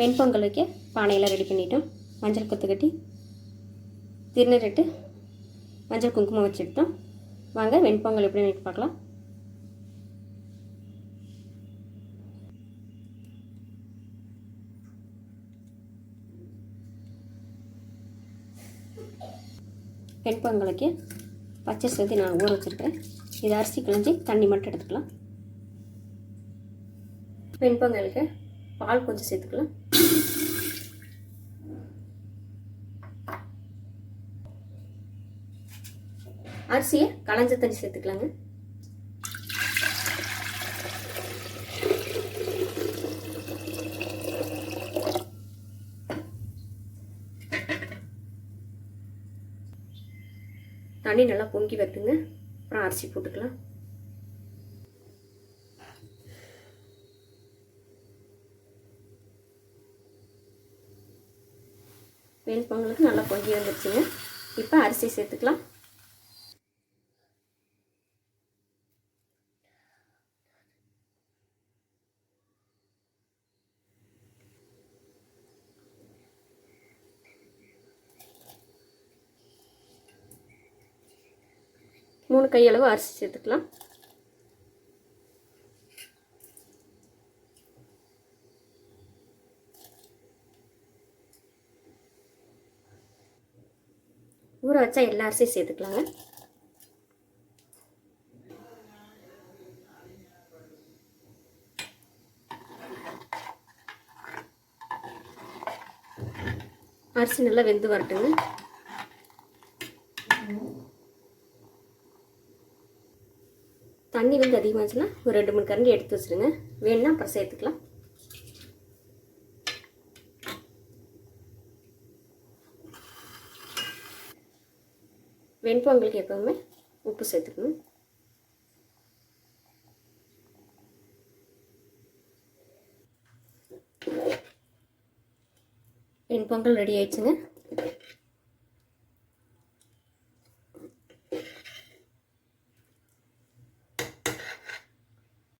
வெண்பொங்கல் வைக்க பானையெல்லாம் ரெடி பண்ணிட்டோம். மஞ்சள் கொத்து கட்டி திருநீரிட்டு மஞ்சள் குங்குமம் வச்சுட்டோம் வாங்க வெண்பொங்கல் எப்படி வைக்க பார்க்கலாம். வெண்பொங்கலுக்கு பச்சை சேர்த்து நான் ஊற வச்சுருக்கேன் இது அரிசி கிழிஞ்சி தண்ணி மட்டும் எடுத்துக்கலாம். வெண்பொங்கலுக்கு பால் கொஞ்சம் சேர்த்துக்கலாம். அரிசியை களைஞ்ச தண்ணி சேர்த்துக்கலாங்க. தண்ணி நல்லா பொங்கி வரட்டுங்க. அப்புறம் அரிசி போட்டுக்கலாம். வெண்பொங்கலுக்கு நல்லா பொங்கி வந்துருச்சுங்க. இப்போ அரிசி சேர்த்துக்கலாம். மூணு கையளவு அரிசி சேர்த்துக்கலாம். ஊற வச்சா எல்லா அரிசியும் சேர்த்துக்கலாங்க. அரிசி நல்லா வெந்து வரட்டுங்க. தண்ணி வந்து அதிகமாகச்சுன்னா ஒரு ரெண்டு மூணு கரண்டி எடுத்து வச்சுருங்க. வேணும்னா அப்புறம் சேர்த்துக்கலாம். வெண்பொங்கலுக்கு எப்போவுமே உப்பு சேர்த்துக்கணும். வெண்பொங்கல் ரெடி ஆயிடுச்சுங்க.